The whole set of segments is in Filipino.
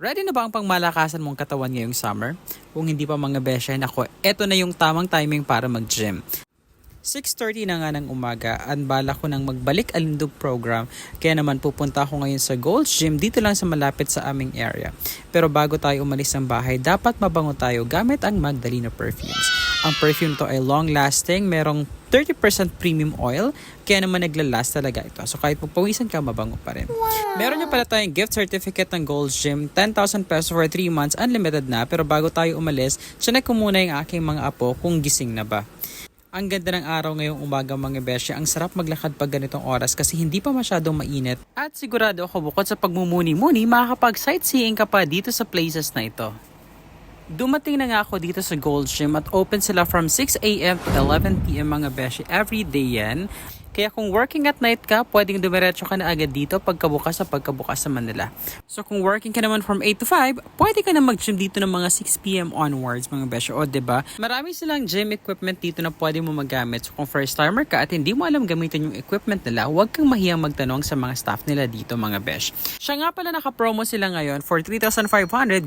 Ready na ba ang pangmalakasan mong katawan ngayong summer? Kung hindi pa mga besya, nako, eto na yung tamang timing para mag-gym. 6.30 na nga ng umaga, ang bala ko ng magbalik alindog program, kaya naman pupunta ako ngayon sa Gold's Gym dito lang sa malapit sa aming area. Pero bago tayo umalis ng bahay, dapat mabango tayo gamit ang Magdalena Perfumes. Ang perfume to ay long-lasting, merong 30% premium oil, kaya naman naglalast talaga ito. So kahit pupawisan ka, mabango pa rin. Meron niya pala tayong gift certificate ng Gold's Gym, 10,000 pesos for 3 months, unlimited na. Pero bago tayo umalis, chinek ko muna yung aking mga apo kung gising na ba. Ang ganda ng araw ngayong umaga mga besya. Ang sarap maglakad pag ganitong oras kasi hindi pa masyadong mainit. At sigurado ako bukod sa pagmumuni-muni, makakapag-sightseeing ka pa dito sa places na ito. Dumating na nga ako dito sa Gold Gym at open sila from 6am to 11pm mga beshi. Every day yan. Kaya kung working at night ka, pwedeng dumiretso ka na agad dito pagkabukas sa pagkabukas sa Manila. So kung working ka naman from 8 to 5, pwede ka na mag-gym dito ng mga 6pm onwards mga beshi. O ba? Marami silang gym equipment dito na pwede mo magamit. So kung first timer ka at hindi mo alam gamitin yung equipment nila, huwag kang mahiyang magtanong sa mga staff nila dito mga besh. Siya nga pala naka-promo sila ngayon for 3,500,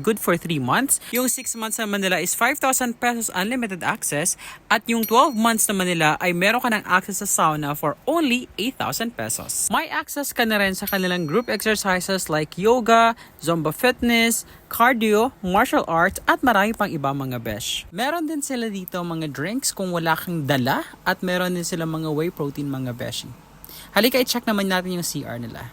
good for 3 months. Yung 6 months naman nila is 5,000 pesos unlimited access at yung 12 months naman nila ay meron ka ng access sa sauna for only 8,000 pesos. May access ka na rin sa kanilang group exercises like yoga, zumba fitness, cardio, martial arts at marami pang iba mga besh. Meron din sila dito mga drinks kung wala kang dala at meron din sila mga whey protein mga beshi. Halika i-check naman natin yung CR nila.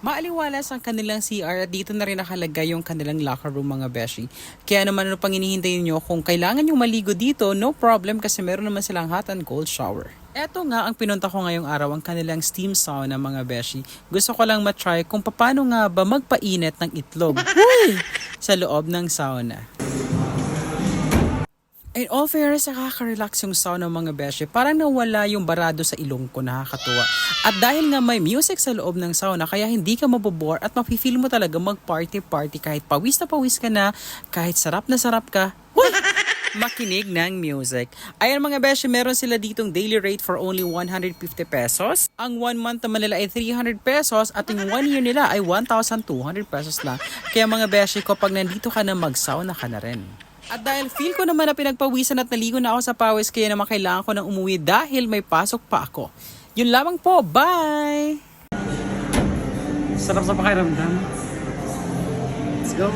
Maaliwalas ang kanilang CR at dito na rin nakalagay yung kanilang locker room mga beshi. Kaya naman ano pang hinihintay nyo kung kailangan yung maligo dito, no problem kasi meron naman silang hot and cold shower. Eto nga ang pinunta ko ngayong araw ang kanilang steam sauna mga beshi. Gusto ko lang matry kung paano nga ba magpainit ng itlog Huy! sa loob ng sauna. In all fairness, nakaka-relax yung sauna mga beshe. Parang nawala yung barado sa ilong ko, nakakatuwa. At dahil nga may music sa loob ng sauna, kaya hindi ka mabobore at mapifeel mo talaga mag-party-party kahit pawis na pawis ka na, kahit sarap na sarap ka. Huy! Makinig ng music. Ayan mga beshe, meron sila ditong daily rate for only 150 pesos. Ang one month naman nila ay 300 pesos at yung one year nila ay 1,200 pesos lang. Kaya mga beshe ko, pag nandito ka na mag-sauna ka na rin. At dahil feel ko naman na pinagpawisan at naligo na ako sa pawis, kaya naman kailangan ko nang umuwi dahil may pasok pa ako. Yun lamang po, bye! Sarap sa pakiramdam. Let's go.